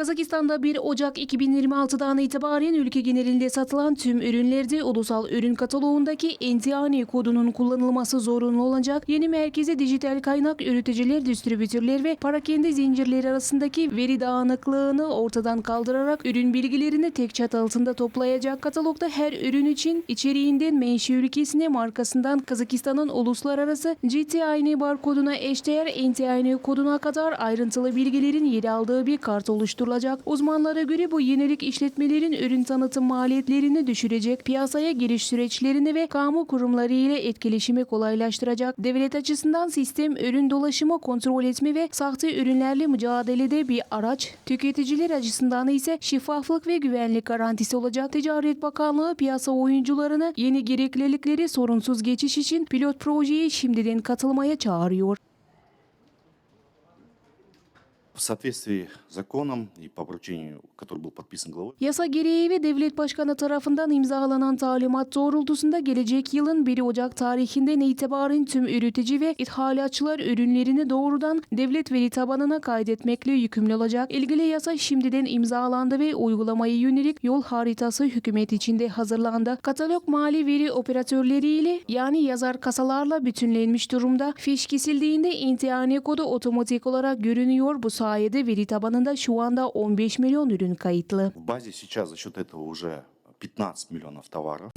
Kazakistan'da 1 Ocak 2026'dan itibaren ülke genelinde satılan tüm ürünlerde ulusal ürün kataloğundaki NTAN kodunun kullanılması zorunlu olacak. Yeni merkezi dijital kaynak üreticiler, distribütörler ve parakende zincirleri arasındaki veri dağınıklığını ortadan kaldırarak ürün bilgilerini tek çatı altında toplayacak. Katalogda her ürün için içeriğinden menşe ülkesine, markasından Kazakistan'ın uluslararası GTIN barkoduna eşdeğer NTIN koduna kadar ayrıntılı bilgilerin yer aldığı bir kart oluşturulacak. Uzmanlara göre bu yenilik işletmelerin ürün tanıtım maliyetlerini düşürecek, piyasaya giriş süreçlerini ve kamu kurumları ile etkileşimi kolaylaştıracak. Devlet açısından sistem ürün dolaşımı kontrol etme ve sahte ürünlerle mücadelede bir araç, tüketiciler açısından ise şeffaflık ve güvenlik garantisi olacak. Ticaret Bakanlığı piyasa oyuncularını yeni gereklilikleri sorunsuz geçiş için pilot projeye şimdiden katılmaya çağırıyor. В соответствии с законом и по поручению, который был подписан главой, Yasa gereği ve devlet başkanı tarafından imzalanan talimat doğrultusunda gelecek yılın 1 Ocak tarihinden itibaren tüm üretici ve ithalatçılar ürünlerini doğrudan devlet veri tabanına kaydetmekle yükümlü olacak. İlgili yasa şimdiden imzalandı ve uygulamaya yönelik yol haritası hükümet içinde hazırlandı. Katalog mali veri operatörleriyle yani yazar kasalarla bütünlenmiş durumda. Fiş kesildiğinde intihane kodu otomatik olarak görünüyor. Bu sayede veri tabanında şu anda 15 milyon ürün kayıtlı. в базе сейчас за счет этого уже 15 миллионов товаров.